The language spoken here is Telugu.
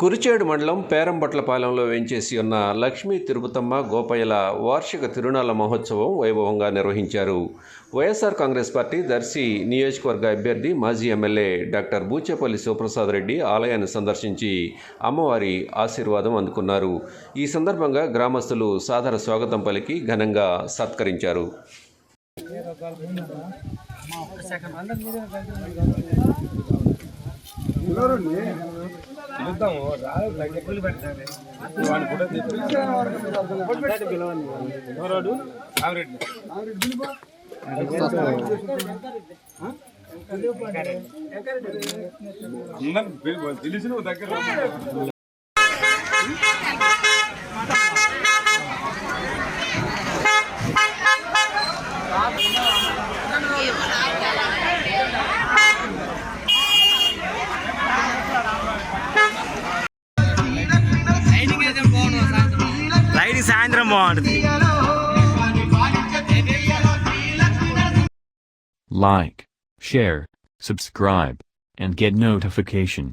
Kurichedu మండలం పేరంబట్లపాలెంలో వేంచేసి ఉన్న లక్ష్మీ తిరుపతమ్మ గోపయ్యల వార్షిక తిరునాళ్ళ మహోత్సవం వైభవంగా నిర్వహించారు. వైఎస్ఆర్ కాంగ్రెస్ పార్టీ దర్శి నియోజకవర్గ అభ్యర్థి మాజీ ఎమ్మెల్యే డాక్టర్ బూచేపల్లి శివప్రసాద్ రెడ్డి ఆలయాన్ని సందర్శించి అమ్మవారి ఆశీర్వాదం అందుకున్నారు. ఈ సందర్భంగా గ్రామస్తులు సాదర స్వాగతం పలికి ఘనంగా సత్కరించారు. పిలుద్దాము రాదు పెట్టాలి వాడిని కూడా ఆవిరెడ్డి. దగ్గర రమ్మన్నావు. లైట్ సాయంత్రం బాగుంటుంది Like, share, subscribe, and get notification.